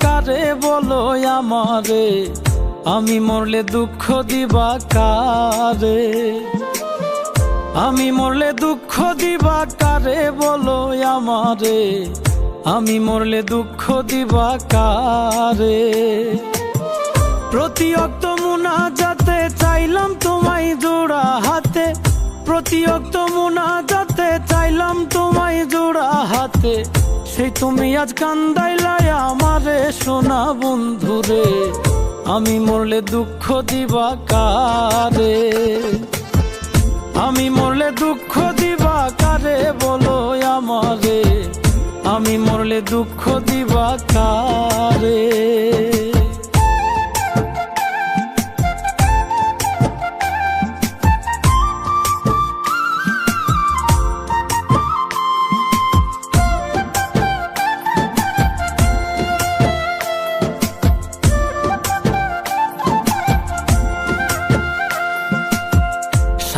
কারে বলো আমারে? আমি মরলে দুঃখ দিবা কারে? আমি মরলে দুঃখ দিবা কারে বলো আমারে? আমি মরলে দুঃখ দিবা কারে? প্রতি অক্ত মুনা যাতে চাইলাম তোমায় জোড়া হাতে। প্রতি অক্ত মুনা যাতে চাইলাম তোমায় জোড়া হাতে। সেই তুমি আজ কান্দাইলাই আমারে, সোনা বন্ধুরে আমি মরলে দুঃখ দিবা কারে? আমি মরলে দুঃখ দিবা কারে বলো আমারে? আমি মরলে দুঃখ দিবা কারে?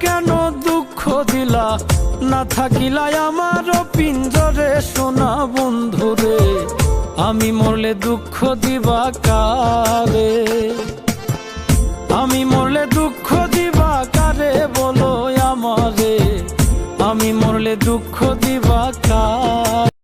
কেন দুঃখ দিলা? না থাকিলাই আমার পিঞ্জরে সোনা বন্ধুরে। আমি মরলে দুঃখ দিবা কারে? আমি মরলে দুঃখ দিবা কারে বলো আমারে? আমি মরলে দুঃখ দিবা কারে?